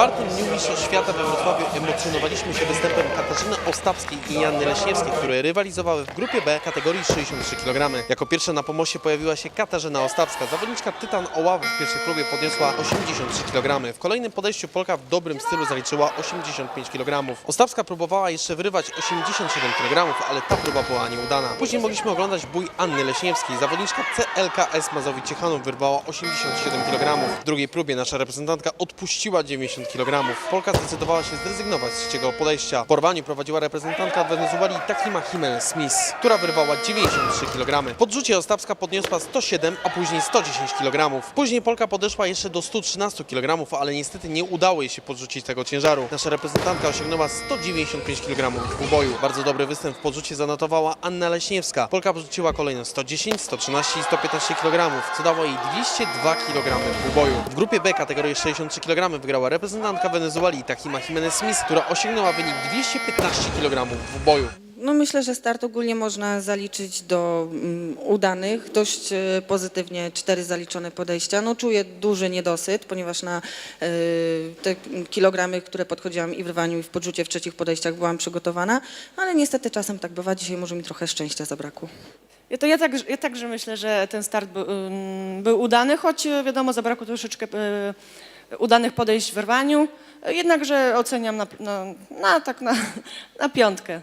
czwartym dniu Mistrzostw Świata we Wrocławiu emocjonowaliśmy się występem Katarzyny Ostapskiej i Janny Leśniewskiej, które rywalizowały w grupie B kategorii 63 kg. Jako pierwsza na pomoście pojawiła się Katarzyna Ostapska. Zawodniczka Tytan Oławy w pierwszej próbie podniosła 83 kg. W kolejnym podejściu Polka w dobrym stylu zaliczyła 85 kg. Ostapska próbowała jeszcze wyrywać 87 kg, ale ta próba była nieudana. Później mogliśmy oglądać bój Anny Leśniewskiej. Zawodniczka CLKS Mazowiec Ciechanów wyrwała 87 kg. W drugiej próbie nasza reprezentantka odpuściła 90 kg. Polka zdecydowała się zrezygnować z trzeciego podejścia. W porwaniu prowadziła reprezentantka Wenezueli Takima Jimenez Smith, która wyrwała 93 kg. Podrzucie Ostapska podniosła 107, a później 110 kg. Później Polka podeszła jeszcze do 113 kg, ale niestety nie udało jej się podrzucić tego ciężaru. Nasza reprezentantka osiągnęła 195 kg w dwuboju. Bardzo dobry występ w podrzucie zanotowała Anna Leśniewska. Polka podrzuciła kolejno 110, 113 i 115 kg, co dało jej 202 kg w dwuboju. W grupie B kategorii 63 kg wygrała reprezentantka Wenezueli Takima Jimenez Smith, która osiągnęła wynik 215 kg w dwuboju. No myślę, że start ogólnie można zaliczyć do mm, udanych. Dość e, pozytywnie cztery zaliczone podejścia. No czuję duży niedosyt, ponieważ na e, te kilogramy, które podchodziłam i w rwaniu i w podrzucie w trzecich podejściach byłam przygotowana, ale niestety czasem tak bywa. Dzisiaj może mi trochę szczęścia zabrakło. Ja, to ja, tak, ja także myślę, że ten start był, ym, był udany, choć e, wiadomo, zabrakło troszeczkę udanych podejść w rwaniu. Jednakże oceniam na, na, na, tak na, na piątkę.